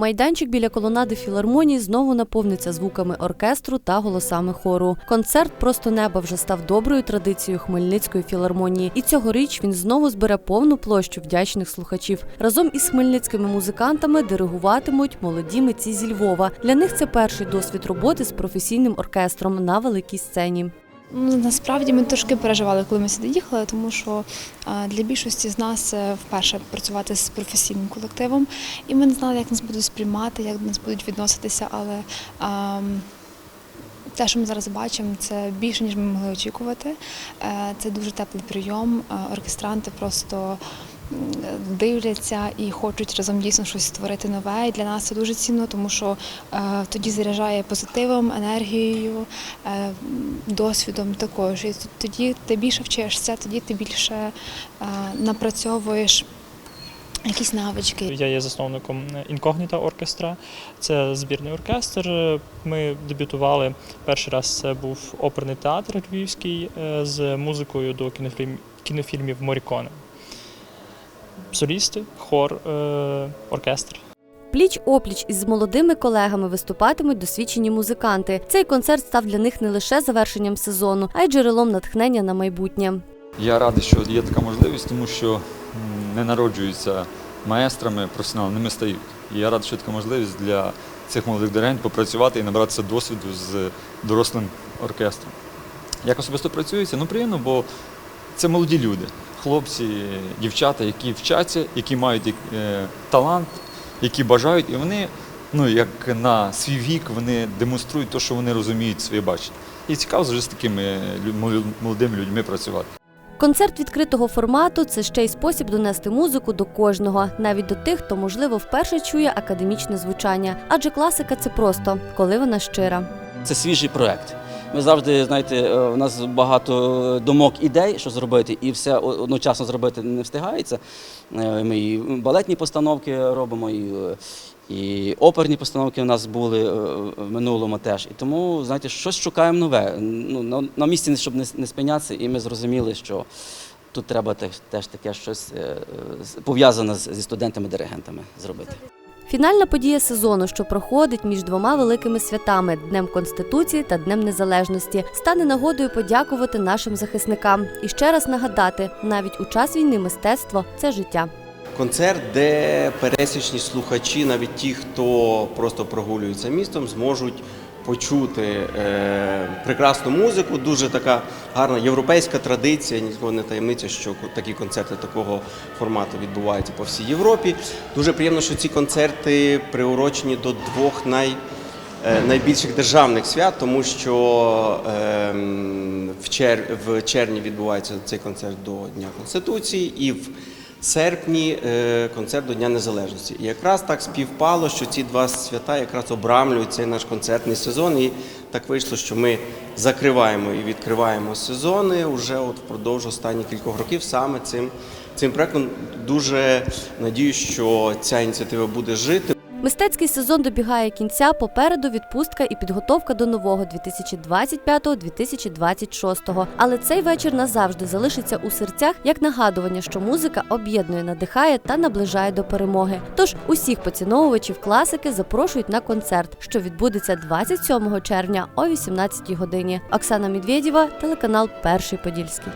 Майданчик біля колонади філармонії знову наповниться звуками оркестру та голосами хору. Концерт просто неба вже став доброю традицією Хмельницької філармонії, і цьогоріч він знову збере повну площу вдячних слухачів. Разом із хмельницькими музикантами диригуватимуть молоді митці зі Львова. Для них це перший досвід роботи з професійним оркестром на великій сцені. Ну, насправді ми трошки переживали, коли ми сюди їхали, тому що для більшості з нас вперше працювати з професійним колективом, і ми не знали, як нас будуть сприймати, як до нас будуть відноситися. Але а, те, що ми зараз бачимо, це більше, ніж ми могли очікувати. Е, Це дуже теплий прийом. Е, Оркестранти просто дивляться і хочуть разом дійсно щось створити нове. І для нас це дуже цінно, тому що е, тоді заряджає позитивом, енергією, е, досвідом також. І тоді ти більше вчишся, тоді ти більше е, напрацьовуєш якісь навички. Я є засновником інкогніта оркестра. Це збірний оркестр. Ми дебютували перший раз. Це був оперний театр львівський з музикою до кінофільм- кінофільмів Моріконе. Солісти, хор, е, оркестр. Пліч опліч із молодими колегами виступатимуть досвідчені музиканти. Цей концерт став для них не лише завершенням сезону, а й джерелом натхнення на майбутнє. Я радий, що є така можливість, тому що не народжуються маестрами, професіоналами, ними стають. І я радий, що є така можливість для цих молодих диригентів попрацювати і набратися досвіду з дорослим оркестром. Як особисто працюється? Ну приємно, бо це молоді люди, хлопці, дівчата, які вчаться, які мають е, талант, які бажають, і вони, ну як на свій вік, вони демонструють те, що вони розуміють своє бачення. І цікаво вже з такими молодими людьми працювати. Концерт відкритого формату це ще й спосіб донести музику до кожного, навіть до тих, хто можливо вперше чує академічне звучання. Адже класика це просто, коли вона щира. Це свіжий проект. Ми завжди, знаєте, е, у нас багато думок, ідей, що зробити, і все одночасно зробити не встигається. Е, Ми і балетні постановки робимо, і, е, і оперні постановки у нас були е, в минулому теж. І тому, знаєте, щось шукаємо нове. Ну, на, місці, щоб не, спинятися, і ми зрозуміли, що тут треба теж, таке щось е, пов'язане зі студентами-диригентами зробити. Фінальна подія сезону, що проходить між двома великими святами Днем Конституції та Днем Незалежності, стане нагодою подякувати нашим захисникам і ще раз нагадати: навіть у час війни мистецтво це життя. Концерт, де пересічні слухачі, навіть ті, хто просто прогулюється містом, зможуть почути е, прекрасну музику. Дуже така гарна європейська традиція. Нікого не таємниця, що такі концерти такого формату відбуваються по всій Європі. Дуже приємно, що ці концерти приурочені до двох най е, найбільших державних свят, тому що ем, в, чер... в червні відбувається цей концерт до Дня Конституції і в серпні е, концерт до Дня Незалежності. І якраз так співпало, що ці два свята якраз обрамлюють цей наш концертний сезон. І так вийшло, що ми закриваємо і відкриваємо сезони вже от впродовж останніх кількох років саме цим, цим проектом. Дуже надію, що ця ініціатива буде жити. Мистецький сезон добігає кінця. Попереду відпустка і підготовка до нового 2025-2026. Але цей вечір назавжди залишиться у серцях як нагадування, що музика об'єднує, надихає та наближає до перемоги. Тож усіх поціновувачів класики запрошують на концерт, що відбудеться 27 червня о 18 годині. Оксана Медведєва, телеканал Перший Подільський.